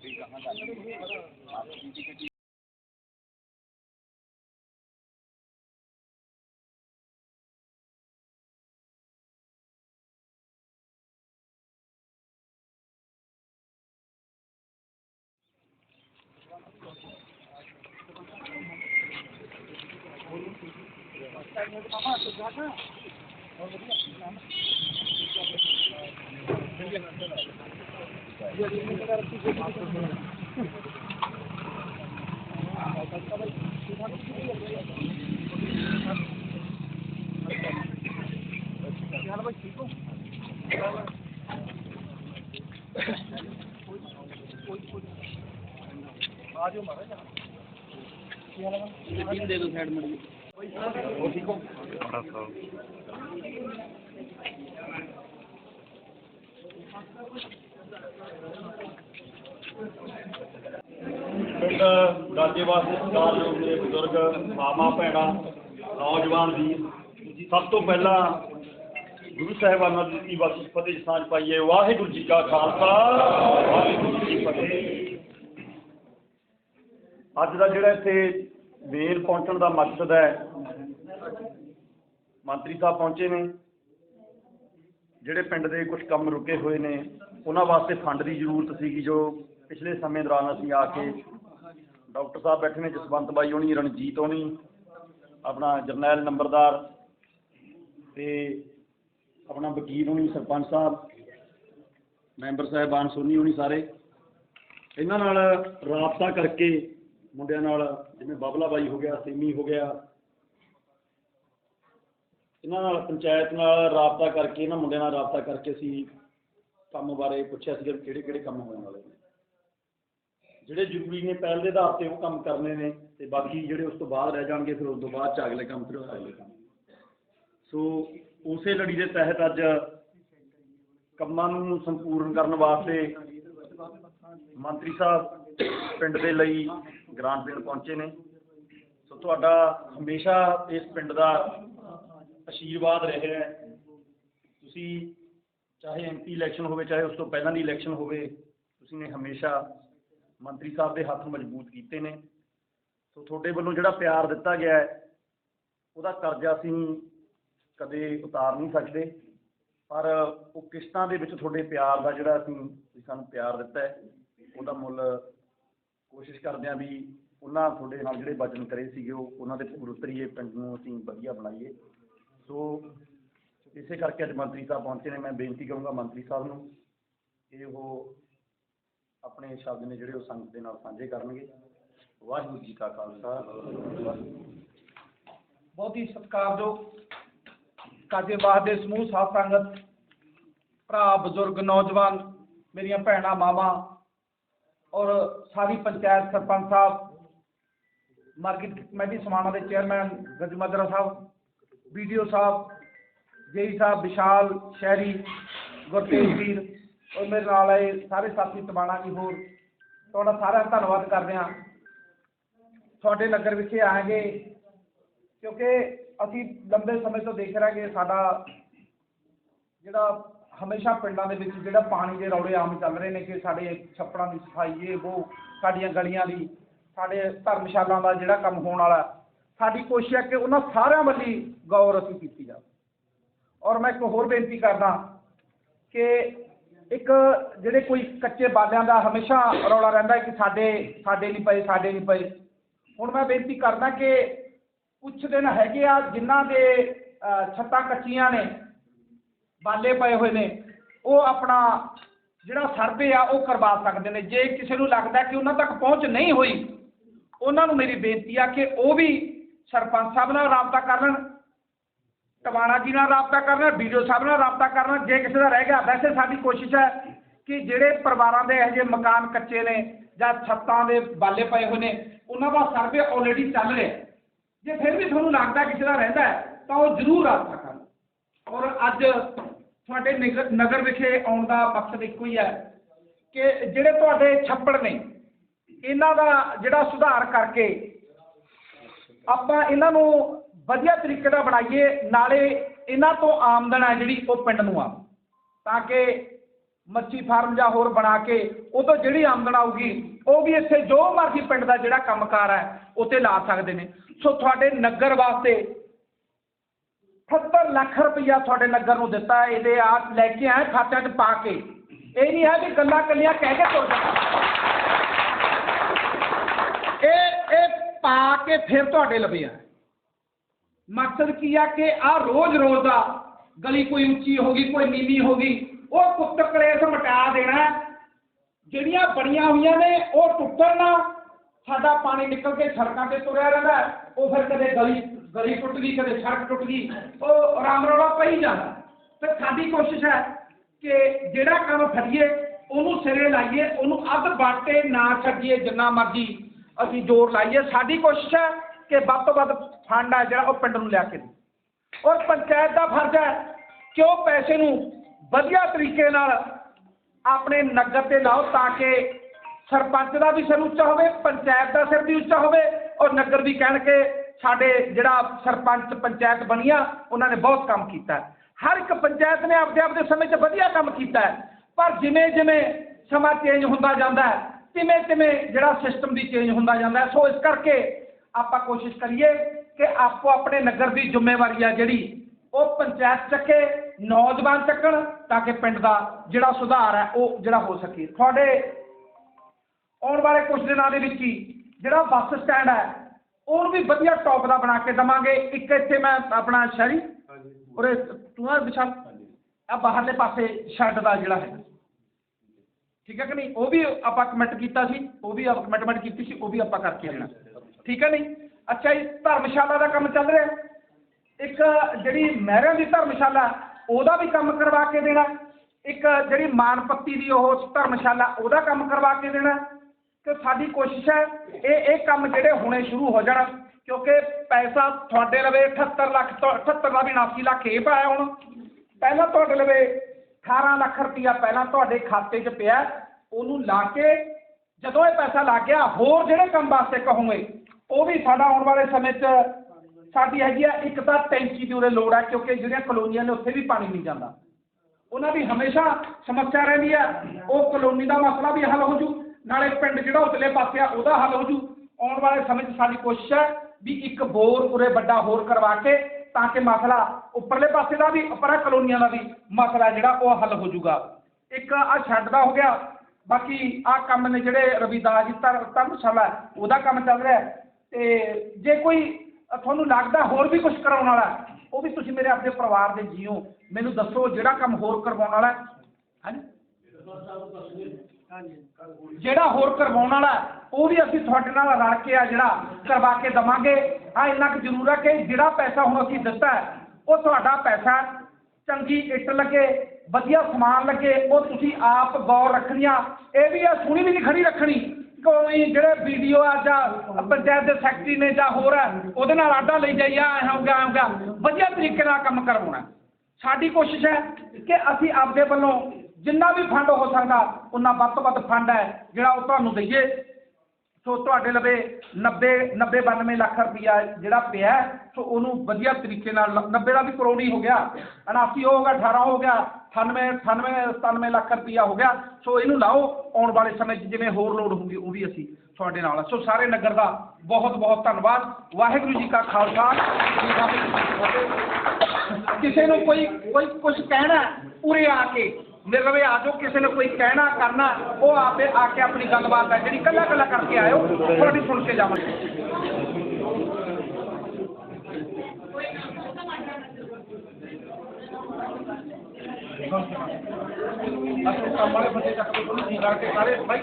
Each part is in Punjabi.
ਅੱਗੇ ਜਾ ਕੇ ਠੀਕ ਆ ਅੱਛਾ ਇੱਧਰ ਸਰਪੰਚ ਸਾਹਿਬ ਨੂੰ ਖੜਾਓ ਵਾਸਤਲ ਗੁਰਸਾਂ ਤੋਂ ਚੱਲ ਪਈ ਦੇ ਦੋ ਸਾਈਡ ਮੜੀ ਪਿੰਡ ਗਾਜੇਵਾਸ ਦੇ ਸਤਿਕਾਰਯੋਗ ਮੇਰੇ ਬਜ਼ੁਰਗ ਮਾਮਾ ਭੈਣਾਂ, ਨੌਜਵਾਨ ਵੀ ਸਭ ਤੋਂ ਪਹਿਲਾਂ ਗੁਰੂ ਸਾਹਿਬਾਨਾਂ ਦੀ ਦਿੱਤੀ ਬਖਸ਼ਿਸ਼ ਫਤਿਹ ਦੀ ਸਾਂਝ ਪਾਈਏ। ਵਾਹਿਗੁਰੂ ਜੀ ਕਾ ਖਾਲਸਾ, ਵਾਹਿਗੁਰੂ ਜੀ ਕੀ ਫਤਿਹ। ਅੱਜ ਦਾ ਜਿਹੜਾ ਇੱਥੇ ਮੇਲ ਪਹੁੰਚਣ ਦਾ ਮਕਸਦ ਹੈ, ਮੰਤਰੀ ਸਾਹਿਬ ਪਹੁੰਚੇ ਨੇ। ਜਿਹੜੇ ਪਿੰਡ ਦੇ ਕੁਝ ਕੰਮ ਰੁਕੇ ਹੋਏ ਨੇ, ਉਹਨਾਂ ਵਾਸਤੇ ਫੰਡ ਦੀ ਜ਼ਰੂਰਤ ਸੀਗੀ ਜੋ ਪਿਛਲੇ ਸਮੇਂ ਦੌਰਾਨ ਅਸੀਂ ਆ ਕੇ ਡਾਕਟਰ ਸਾਹਿਬ ਬੈਠੇ ਨੇ, ਜਸਵੰਤ ਬਾਈ ਹੋਣੀ, ਰਣਜੀਤ ਹੋਣੀ, ਆਪਣਾ ਜਰਨੈਲ ਨੰਬਰਦਾਰ ਤੇ ਆਪਣਾ ਵਕੀਲ ਹੋਣੀ, ਸਰਪੰਚ ਸਾਹਿਬ, ਮੈਂਬਰ ਸਾਹਿਬਾਨ ਸੋਨੀ ਹੋਣੀ ਸਾਰੇ। ਇਹਨਾਂ ਨਾਲ ਰਾਬਤਾ ਕਰਕੇ ਮੁੰਡਿਆਂ ਨਾਲ ਜਿਵੇਂ ਬਾਬਲਾ ਬਾਈ ਹੋ ਗਿਆ, ਸੇਮੀ ਹੋ ਗਿਆ ਇਹਨਾਂ ਨਾਲ ਪੰਚਾਇਤ ਨਾਲ ਰਾਬਤਾ ਕਰਕੇ, ਇਹਨਾਂ ਮੁੰਡਿਆਂ ਨਾਲ ਰਾਬਤਾ ਕਰਕੇ ਅਸੀਂ ਕੰਮ ਬਾਰੇ ਪੁੱਛਿਆ ਸੀ ਕਿਹੜੇ ਕਿਹੜੇ ਕੰਮ ਹੋਣ ਵਾਲੇ ਨੇ। ਜਿਹੜੇ ਜ਼ਰੂਰੀ ਨੇ ਪਹਿਲ ਦੇ ਆਧਾਰ ਤੇ ਉਹ ਕੰਮ ਕਰਨੇ ਨੇ ਤੇ ਬਾਕੀ ਜਿਹੜੇ ਉਸ ਤੋਂ ਬਾਅਦ ਰਹਿ ਜਾਣਗੇ, ਫਿਰ ਉਸ ਤੋਂ ਬਾਅਦ ਚ ਅਗਲੇ ਕੰਮ, ਫਿਰ ਅਗਲੇ ਕੰਮ। ਸੋ ਉਸੇ ਲੜੀ ਦੇ ਤਹਿਤ ਅੱਜ ਕੰਮਾਂ ਨੂੰ ਸੰਪੂਰਨ ਕਰਨ ਵਾਸਤੇ ਮੰਤਰੀ ਸਾਹਿਬ ਪਿੰਡ ਦੇ ਲਈ ਗ੍ਰਾਂਟ ਦੇਣ ਪਹੁੰਚੇ ਨੇ। ਸੋ ਤੁਹਾਡਾ ਹਮੇਸ਼ਾ ਇਸ ਪਿੰਡ ਦਾ ਆਸ਼ੀਰਵਾਦ ਰਿਹਾ ਤੁਸੀਂ ਚਾਹੇ ਐਮਪੀ ਇਲੈਕਸ਼ਨ ਹੋਵੇ, ਚਾਹੇ ਉਸ ਤੋਂ ਪਹਿਲਾਂ ਦੀ ਇਲੈਕਸ਼ਨ ਹੋਵੇ, ਤੁਸੀਂ ਨੇ ਹਮੇਸ਼ਾ ਮੰਤਰੀ ਸਾਹਿਬ ਦੇ ਹੱਥ ਮਜ਼ਬੂਤ ਕੀਤੇ ਨੇ। ਸੋ ਤੁਹਾਡੇ ਵੱਲੋਂ ਜਿਹੜਾ ਪਿਆਰ ਦਿੱਤਾ ਗਿਆ ਹੈ, ਉਹਦਾ ਕਰਜ਼ਾ ਅਸੀਂ ਕਦੇ ਉਤਾਰ ਨਹੀਂ ਸਕਦੇ। ਪਰ ਉਹ ਕਿਸ਼ਤਾਂ ਦੇ ਵਿੱਚ ਤੁਹਾਡੇ ਪਿਆਰ ਦਾ ਜਿਹੜਾ ਅਸੀਂ ਸਾਨੂੰ ਪਿਆਰ ਦਿੱਤਾ ਹੈ, ਉਹਦਾ ਮੁੱਲ ਕੋਸ਼ਿਸ਼ ਕਰਦੇ ਹਾਂ ਵੀ ਉਹਨਾਂ ਤੁਹਾਡੇ ਨਾਲ ਜਿਹੜੇ ਵਚਨ ਕਰੇ ਸੀਗੇ, ਉਹ ਉਹਨਾਂ ਦੇ ਪੂਰ ਉਤਰੀਏ, ਪਿੰਡ ਨੂੰ ਅਸੀਂ ਵਧੀਆ ਬਣਾਈਏ। ਸੋ ਇਸੇ ਕਰਕੇ ਅੱਜ ਮੰਤਰੀ ਸਾਹਿਬ ਪਹੁੰਚੇ ਨੇ। ਮੈਂ ਬੇਨਤੀ ਕਰੂੰਗਾ ਮੰਤਰੀ ਸਾਹਿਬ ਨੂੰ ਕਿ ਉਹ ਆਪਣੇ ਸ਼ਬਦ ਨੇ ਜਿਹੜੇ ਉਹ ਸੰਗਤ ਦੇ ਨਾਲ ਸਾਂਝੇ ਕਰਨਗੇ। ਵਾਹਿਗੁਰੂ ਜੀ ਕਾ ਖਾਲਸਾ। ਬਹੁਤ ਹੀ ਸਤਿਕਾਰਯੋਗ ਕਾਜੇਬਾਦ ਦੇ ਸਮੂਹ ਸਾਧ ਸੰਗਤ, ਭਰਾ, ਬਜ਼ੁਰਗ, ਨੌਜਵਾਨ, ਮੇਰੀਆਂ ਭੈਣਾਂ, ਮਾਵਾਂ ਔਰ ਸਾਰੀ ਪੰਚਾਇਤ ਸਰਪੰਚ ਸਾਹਿਬ, ਮਾਰਕੀਟ ਕਮੇਟੀ ਸਮਾਣਾ ਦੇ ਚੇਅਰਮੈਨ, ਗਜਮਦਰਾ ਸਾਹਿਬ ਵੀਡੀਓ ਸਾਹਿਬ ਜੇਈ ਸਾਹਿਬ ਵਿਸ਼ਾਲ ਸ਼ਹਿਰੀ ਗੁਰਤੇਜ ਵੀਰ ਔਰ ਮੇਰੇ ਨਾਲ ਆਏ ਸਾਰੇ ਸਾਥੀ ਤਬਾਣਾ ਜੀ ਹੋਰ। ਤੁਹਾਡਾ ਸਾਰਿਆਂ ਦਾ ਧੰਨਵਾਦ ਕਰਦੇ ਹਾਂ। ਤੁਹਾਡੇ ਨਗਰ ਵਿਖੇ ਆਏਗੇ ਕਿਉਂਕਿ ਅਸੀਂ ਲੰਬੇ ਸਮੇਂ ਤੋਂ ਦੇਖ ਰਹੇ ਕਿ ਸਾਡਾ ਜਿਹੜਾ ਹਮੇਸ਼ਾ ਪਿੰਡਾਂ ਦੇ ਵਿੱਚ ਜਿਹੜਾ ਪਾਣੀ ਦੇ ਰੌਲੇ ਆਮ ਚੱਲ ਰਹੇ ਨੇ ਕਿ ਸਾਡੇ ਛੱਪੜਾਂ ਦੀ ਸਫ਼ਾਈ ਇਹ ਉਹ ਸਾਡੀਆਂ ਗਲੀਆਂ ਦੀ ਸਾਡੇ ਧਰਮਸ਼ਾਲਾਵਾਂ ਦਾ ਜਿਹੜਾ ਕੰਮ ਹੋਣ ਵਾਲਾ ਸਾਡੀ ਕੋਸ਼ਿਸ਼ ਹੈ ਕਿ ਉਹਨਾਂ ਸਾਰਿਆਂ ਵੱਲੀ ਗੌਰ ਅਸੀਂ ਕੀਤੀ ਜਾਵੇ। ਔਰ ਮੈਂ ਇੱਕ ਹੋਰ ਬੇਨਤੀ ਕਰਦਾ ਕਿ ਇੱਕ ਜਿਹੜੇ ਕੋਈ ਕੱਚੇ ਬਾਲਿਆਂ ਦਾ ਹਮੇਸ਼ਾ ਰੌਲਾ ਰਹਿੰਦਾ ਕਿ ਸਾਡੇ ਸਾਡੇ ਨਹੀਂ ਪਏ, ਸਾਡੇ ਨਹੀਂ ਪਏ, ਹੁਣ ਮੈਂ ਬੇਨਤੀ ਕਰਦਾ ਕਿ ਕੁਛ ਦਿਨ ਹੈਗੇ ਆ ਜਿਨ੍ਹਾਂ ਦੇ ਛੱਤਾਂ ਕੱਚੀਆਂ ਨੇ, ਬਾਲੇ ਪਏ ਹੋਏ ਨੇ, ਉਹ ਆਪਣਾ ਜਿਹੜਾ ਸਰਵੇ ਆ ਉਹ ਕਰਵਾ ਸਕਦੇ ਨੇ। ਜੇ ਕਿਸੇ ਨੂੰ ਲੱਗਦਾ ਕਿ ਉਹਨਾਂ ਤੱਕ ਪਹੁੰਚ ਨਹੀਂ ਹੋਈ, ਉਹਨਾਂ ਨੂੰ ਮੇਰੀ ਬੇਨਤੀ ਆ ਕਿ ਉਹ ਵੀ ਸਰਪੰਚ ਸਾਹਿਬ ਨਾਲ ਰਾਬਤਾ ਕਰ ਲੈਣ, ਟਵਾਣਾ ਜੀ ਨਾਲ ਰਾਬਤਾ ਕਰ ਕਰਨਾ ਵੀਡੀਓ ਸਾਹਿਬ ਨਾਲ ਰਾਬਤਾ ਕਰ ਲੈਣ, ਜੇ ਕਿਸੇ ਦਾ ਰਹਿ ਗਿਆ। ਵੈਸੇ ਸਾਡੀ ਕੋਸ਼ਿਸ਼ ਹੈ ਕਿ ਜਿਹੜੇ ਪਰਿਵਾਰਾਂ ਦੇ ਇਹੋ ਜਿਹੇ ਮਕਾਨ ਕੱਚੇ ਨੇ ਜਾਂ ਛੱਤਾਂ ਦੇ ਬਾਲੇ ਪਏ ਹੋਏ ਨੇ, ਉਹਨਾਂ ਦਾ ਸਰਵੇ ਆਲਰੇਡੀ ਚੱਲ ਰਿਹਾ। ਜੇ ਫਿਰ ਵੀ ਤੁਹਾਨੂੰ ਲੱਗਦਾ ਕਿਸੇ ਦਾ ਰਹਿੰਦਾ ਤਾਂ ਉਹ ਜ਼ਰੂਰ ਰਾਬਤਾ ਕਰਨ ਔਰ ਅੱਜ ਤੁਹਾਡੇ ਨਿਗ- ਨਗਰ ਵਿਖੇ ਆਉਣ ਦਾ ਮਕਸਦ ਇੱਕੋ ਹੀ ਹੈ ਕਿ ਜਿਹੜੇ ਤੁਹਾਡੇ ਛੱਪੜ ਨੇ, ਇਹਨਾਂ ਦਾ ਜਿਹੜਾ ਸੁਧਾਰ ਕਰਕੇ ਆਪਾਂ ਇਹਨਾਂ ਨੂੰ ਵਧੀਆ ਤਰੀਕੇ ਨਾਲ ਬਣਾਈਏ, ਨਾਲੇ ਇਹਨਾਂ ਤੋਂ ਆਮਦਨ ਹੈ ਜਿਹੜੀ ਉਹ ਪਿੰਡ ਨੂੰ ਆ। ਤਾਂ ਕਿ ਮੱਛੀ ਫਾਰਮ ਜਾਂ ਹੋਰ ਬਣਾ ਕੇ ਉਹ ਤੋਂ ਜਿਹੜੀ ਆਮਦਨ ਆਊਗੀ, ਉਹ ਵੀ ਇੱਥੇ ਜੋ ਮਰਜ਼ੀ ਪਿੰਡ ਦਾ ਜਿਹੜਾ ਕੰਮਕਾਰ ਹੈ ਉੱਤੇ ਲਾ ਸਕਦੇ ਨੇ। ਸੋ ਤੁਹਾਡੇ ਨਗਰ ਵਾਸਤੇ 78 ਲੱਖ ਰੁਪਈਆ ਤੁਹਾਡੇ ਨਗਰ ਨੂੰ ਦਿੱਤਾ ਇਹਦੇ ਆ ਲੈ ਕੇ ਆਏ ਖਾਤਿਆਂ 'ਚ ਪਾ ਕੇ। ਇਹ ਨਹੀਂ ਹੈ ਵੀ ਗੱਲਾਂ ਕੱਲੀਆਂ ਕਹਿ ਕੇ ਤੁਰ ਜਾਣਾ ਇਹ ਪਾ ਕੇ ਫਿਰ ਤੁਹਾਡੇ ਲਵੇ ਆ। ਮਕਸਦ ਕੀ ਆ ਕਿ ਆ ਰੋਜ਼ ਰੋਜ਼ ਦਾ ਗਲੀ ਕੋਈ ਉੱਚੀ ਹੋ ਗਈ, ਕੋਈ ਨੀਵੀਂ ਹੋ ਗਈ, ਉਹ ਕੁੱਤ ਕਲੇਸ਼ ਮਟਾ ਦੇਣਾ ਜਿਹੜੀਆਂ ਬਣੀਆਂ ਹੋਈਆਂ ਨੇ, ਉਹ ਟੁੱਟਣ ਨਾ। ਸਾਡਾ ਪਾਣੀ ਨਿਕਲ ਕੇ ਸੜਕਾਂ ਤੇ ਤੁਰਿਆ ਰਹਿੰਦਾ ਹੈ। ਉਹ ਫਿਰ ਕਦੇ ਗਲੀ ਗਲੀ ਟੁੱਟ ਗਈ, ਕਦੇ ਸੜਕ ਟੁੱਟ ਗਈ। ਉਹ ਆਰਾਮ ਰੌਲਾ ਪਈ ਜਾਂਦਾ। ਤੇ ਸਾਡੀ ਕੋਸ਼ਿਸ਼ ਹੈ ਕਿ ਜਿਹੜਾ ਕੰਮ ਫੜੀਏ, ਉਹਨੂੰ ਸਿਰੇ ਲਾਈਏ, ਉਹਨੂੰ ਅੱਧ ਬਾਟੇ ਨਾ ਛੱਡੀਏ, ਜਿੰਨਾ ਮਰਜ਼ੀ ਅਸੀਂ ਜ਼ੋਰ ਲਾਈਏ, ਸਾਡੀ ਕੋਸ਼ਿਸ਼ ਹੈ ਕਿ ਵੱਧ ਤੋਂ ਵੱਧ ਫੰਡ ਹੈ ਜਿਹੜਾ ਉਹ ਪਿੰਡ ਨੂੰ ਲਿਆ ਕੇ ਦੇ ਔਰ ਪੰਚਾਇਤ ਦਾ ਫਰਜ਼ ਹੈ ਕਿ ਉਹ ਪੈਸੇ ਨੂੰ ਵਧੀਆ ਤਰੀਕੇ ਨਾਲ ਆਪਣੇ ਨਗਰ ਤੇ ਲਾਓ ਤਾਂ ਕਿ ਸਰਪੰਚ ਦਾ ਵੀ ਸਿਰ ਉੱਚਾ ਹੋਵੇ, ਪੰਚਾਇਤ ਦਾ ਸਿਰ ਵੀ ਉੱਚਾ ਹੋਵੇ ਔਰ ਨਗਰ ਵੀ ਕਹਿਣ ਕੇ ਸਾਡੇ ਜਿਹੜਾ ਸਰਪੰਚ ਪੰਚਾਇਤ ਬਣੀਆ ਉਹਨਾਂ ਨੇ ਬਹੁਤ ਕੰਮ ਕੀਤਾ ਹਰ ਇੱਕ ਪੰਚਾਇਤ ਨੇ ਆਪਦੇ ਆਪਦੇ ਸਮੇਂ 'ਚ ਵਧੀਆ ਕੰਮ ਕੀਤਾ ਹੈ। ਪਰ ਜਿਵੇਂ ਜਿਵੇਂ ਸਮਾਂ ਚੇਂਜ ਹੁੰਦਾ ਜਾਂਦਾ ਤਿਵੇਂ ਤਿਵੇਂ ਜਿਹੜਾ ਸਿਸਟਮ ਵੀ ਚੇਂਜ ਹੁੰਦਾ ਜਾਂਦਾ ਸੋ ਇਸ ਕਰਕੇ ਆਪਾਂ ਕੋਸ਼ਿਸ਼ ਕਰੀਏ ਕਿ ਆਪੋ ਆਪਣੇ ਨਗਰ ਦੀ ਜ਼ਿੰਮੇਵਾਰੀ ਆ ਜਿਹੜੀ ਉਹ ਪੰਚਾਇਤ ਚੱਕੇ ਨੌਜਵਾਨ ਚੱਕਣ ਤਾਂ ਕਿ ਪਿੰਡ ਦਾ ਜਿਹੜਾ ਸੁਧਾਰ ਹੈ ਉਹ ਜਿਹੜਾ ਹੋ ਸਕੇ। ਤੁਹਾਡੇ ਆਉਣ ਵਾਲੇ ਕੁਝ ਦਿਨਾਂ ਦੇ ਵਿੱਚ ਹੀ ਜਿਹੜਾ ਬੱਸ ਸਟੈਂਡ ਹੈ ਉਹਨੂੰ ਵੀ ਵਧੀਆ ਟੌਪ ਦਾ ਬਣਾ ਕੇ ਦਵਾਂਗੇ। ਇੱਕ ਇੱਥੇ ਮੈਂ ਆਪਣਾ ਸ਼ਹਿਰੀ ਉਰੇ ਤੂੰ ਆ ਵਿਸ਼ਾਲ। ਆ ਬਾਹਰਲੇ ਪਾਸੇ ਸ਼ੈੱਡ ਦਾ ਜਿਹੜਾ ਹੈ। ਠੀਕ ਹੈ ਕਿ ਨਹੀਂ? ਉਹ ਵੀ ਆਪਾਂ ਕਮੈਂਟ ਕੀਤਾ ਸੀ, ਉਹ ਵੀ ਆਪਾਂ ਕਮੈਂਟਮੈਂਟ ਕੀਤੀ ਸੀ, ਉਹ ਵੀ ਆਪਾਂ ਕਰਕੇ ਦੇਣਾ ਠੀਕ ਹੈ ਨਹੀਂ? ਅੱਛਾ ਜੀ, ਧਰਮਸ਼ਾਲਾ ਦਾ ਕੰਮ ਚੱਲ ਰਿਹਾ। ਇੱਕ ਜਿਹੜੀ ਮਹਿਰਾਂ ਦੀ ਧਰਮਸ਼ਾਲਾ, ਉਹਦਾ ਵੀ ਕੰਮ ਕਰਵਾ ਕੇ ਦੇਣਾ। ਇੱਕ ਜਿਹੜੀ ਮਾਨਪੱਤੀ ਦੀ ਉਹ ਧਰਮਸ਼ਾਲਾ, ਉਹਦਾ ਕੰਮ ਕਰਵਾ ਕੇ ਦੇਣਾ। ਤੇ ਸਾਡੀ ਕੋਸ਼ਿਸ਼ ਹੈ, ਇਹ ਇਹ ਕੰਮ ਜਿਹੜੇ ਹੁਣੇ ਸ਼ੁਰੂ ਹੋ ਜਾਣ, ਕਿਉਂਕਿ ਪੈਸਾ ਤੁਹਾਡੇ ਲਵੇ 78 ਲੱਖ ਤੋਂ 78 ਦਾ ਵੀ 89 ਲੱਖ ਇਹ ਪਾਇਆ ਹੁਣ। ਪਹਿਲਾਂ ਤੁਹਾਡੇ ਲਵੇ 18 ਲੱਖ ਰੁਪਇਆ ਪਹਿਲਾਂ ਤੁਹਾਡੇ ਖਾਤੇ 'ਚ ਪਿਆ ਉਹਨੂੰ ਲਾ ਕੇ ਜਦੋਂ ਇਹ ਪੈਸਾ ਲੱਗ ਗਿਆ, ਹੋਰ ਜਿਹੜੇ ਕੰਮ ਵਾਸਤੇ ਕਹੋਗੇ, ਉਹ ਵੀ ਸਾਡਾ ਆਉਣ ਵਾਲੇ ਸਮੇਂ 'ਚ ਸਾਡੀ ਹੈਗੀ ਆ, ਇੱਕ ਤਾਂ ਟੈਂਕੀ ਦੀ ਉਰੇ ਲੋੜ ਹੈ ਕਿਉਂਕਿ ਜਿਹੜੀਆਂ ਕਲੋਨੀਆਂ ਨੇ ਉੱਥੇ ਵੀ ਪਾਣੀ ਨਹੀਂ ਜਾਂਦਾ। ਉਹਨਾਂ ਦੀ ਹਮੇਸ਼ਾ ਸਮੱਸਿਆ ਰਹਿੰਦੀ ਹੈ ਉਹ ਕਲੋਨੀ ਦਾ ਮਸਲਾ ਵੀ ਹੱਲ ਹੋ ਜੂ, ਨਾਲੇ ਪਿੰਡ ਜਿਹੜਾ ਉਤਲੇ ਪਾਸੇ ਆ, ਉਹਦਾ ਹੱਲ ਹੋ ਜੂ। ਆਉਣ ਵਾਲੇ ਸਮੇਂ 'ਚ ਸਾਡੀ ਕੋਸ਼ਿਸ਼ ਹੈ ਵੀ ਇੱਕ ਬੋਰ ਉਰੇ ਵੱਡਾ ਹੋਰ ਕਰਵਾ ਕੇ ਤਾਂ ਕਿ ਮਸਲਾ ਉੱਪਰਲੇ ਪਾਸੇ ਦਾ ਵੀ ਉੱਪਰਾਂ ਕਲੋਨੀਆਂ ਦਾ ਵੀ ਮਸਲਾ ਜਿਹੜਾ ਉਹ ਹੱਲ ਹੋ ਜੂਗਾ ਇੱਕ ਆ ਛੱਡ ਦਾ ਹੋ ਗਿਆ। ਬਾਕੀ ਆ ਕੰਮ ਨੇ ਜਿਹੜੇ ਰਵਿਦਾਸ ਜੀ ਧਰ ਧਰਮਸ਼ਾਲਾ, ਉਹਦਾ ਕੰਮ ਚੱਲ ਰਿਹਾ। ਤੇ ਜੇ ਕੋਈ ਤੁਹਾਨੂੰ ਲੱਗਦਾ ਹੋਰ ਵੀ ਕੁਝ ਕਰਾਉਣ ਵਾਲਾ, ਉਹ ਵੀ ਤੁਸੀਂ ਮੇਰੇ ਆਪਣੇ ਪਰਿਵਾਰ ਦੇ ਜੀਓ। ਮੈਨੂੰ ਦੱਸੋ ਜਿਹੜਾ ਕੰਮ ਹੋਰ ਕਰਵਾਉਣ ਵਾਲਾ। ਹੈ। ਹਾਂਜੀ? ਜਿਹੜਾ ਹੋਰ ਕਰਵਾਉਣ ਵਾਲਾ, ਉਹ ਵੀ ਅਸੀਂ ਤੁਹਾਡੇ ਨਾਲ ਰਲ ਕੇ ਆ ਜਿਹੜਾ ਕਰਵਾ ਕੇ ਦਵਾਂਗੇ। ਆ ਇੰਨਾ ਕੁ ਜ਼ਰੂਰ ਹੈ ਕਿ ਜਿਹੜਾ ਪੈਸਾ ਹੁਣ ਅਸੀਂ ਦਿੱਤਾ ਉਹ ਤੁਹਾਡਾ ਪੈਸਾ ਚੰਗੀ ਇੱਟ ਲੱਗੇ, ਵਧੀਆ ਸਮਾਨ ਲੱਗੇ, ਉਹ ਤੁਸੀਂ ਆਪ ਗੌਰ ਰੱਖਣੀਆਂ। ਇਹ ਵੀ ਆ, ਸੁਣੀ ਵੀ ਨਹੀਂ ਖੜੀ ਰੱਖਣੀ। ਕੋਈ ਜਿਹੜੇ ਵੀਡੀਓ ਆ ਜਾਂ ਪੰਚਾਇਤ ਦੇ ਸੈਕਟਰੀ ਨੇ ਜਾਂ ਹੋਰ ਹੈ ਉਹਦੇ ਨਾਲ ਆਡਾ ਲਈ ਜਾਈ ਆ, ਐਂ ਹੋਊਗਾ ਐਂ ਹੋਊਗਾ। ਵਧੀਆ ਤਰੀਕੇ ਨਾਲ ਕੰਮ ਕਰਵਾਉਣਾ। ਸਾਡੀ ਕੋਸ਼ਿਸ਼ ਹੈ ਕਿ ਅਸੀਂ ਆਪਦੇ ਵੱਲੋਂ ਜਿੰਨਾ ਵੀ ਫੰਡ ਹੋ ਸਕਦਾ ਉਹਨਾਂ ਵੱਧ ਤੋਂ ਵੱਧ ਫੰਡ ਹੈ ਜਿਹੜਾ ਉਹ ਤੁਹਾਨੂੰ ਦਈਏ ਸੋ ਤੁਹਾਡੇ ਲਵੇ 90 90 92 ਲੱਖ ਰੁਪਇਆ ਜਿਹੜਾ ਪਿਆ ਹੈ, ਸੋ ਉਹਨੂੰ ਵਧੀਆ ਤਰੀਕੇ ਨਾਲ 90 ਦਾ ਵੀ ਕਰੋੜੀ ਹੋ ਗਿਆ 79 ਹੋ ਗਿਆ 18 ਹੋ ਗਿਆ 98 98 97 ਲੱਖ ਰੁਪਇਆ ਹੋ ਗਿਆ ਸੋ ਇਹਨੂੰ ਲਾਓ ਆਉਣ ਵਾਲੇ ਸਮੇਂ 'ਚ ਜਿਵੇਂ ਹੋਰ ਲੋਡ ਹੋਊਗੀ ਉਹ ਵੀ ਅਸੀਂ ਤੁਹਾਡੇ ਨਾਲ। ਸੋ ਸਾਰੇ ਨਗਰ ਦਾ ਬਹੁਤ ਬਹੁਤ ਧੰਨਵਾਦ ਵਾਹਿਗੁਰੂ ਜੀ ਕਾ ਖਾਲਸਾ। ਕਿਸੇ ਨੂੰ ਕੋਈ ਕੋਈ ਕੁਝ ਕਹਿਣਾ ਹੈ, ਉਰੇ ਆ ਕੇ ਮੇਰੇ ਲਵੇ ਆ ਜਾਓ ਕਿਸੇ ਨੇ ਕੋਈ ਕਹਿਣਾ ਕਰਨਾ ਉਹ ਆਪੇ ਆ ਕੇ ਆਪਣੀ ਗੱਲਬਾਤ ਹੈ ਜਿਹੜੀ ਕੱਲਾ ਕੱਲਾ ਕਰਕੇ ਆਇਓ ਤੁਹਾਡੀ ਸੁਣ ਕੇ ਜਾਵਾਂਗੇ ਅਸੀਂ ਕੰਮ ਵਾਲੇ ਬੰਦੇ ਚੱਕ ਕੇ ਤੁਹਾਨੂੰ ਠੀਕ ਕਰਕੇ ਸਾਰੇ ਭਾਈ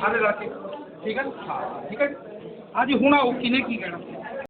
ਸਾਰੇ ਰਲ ਕੇ ਠੀਕ ਹੈ ਹਾਂ ਠੀਕ ਹੈ ਅੱਜ ਹੁਣ ਆਓ ਕਿਨੇ ਕੀ ਕਹਿਣਾ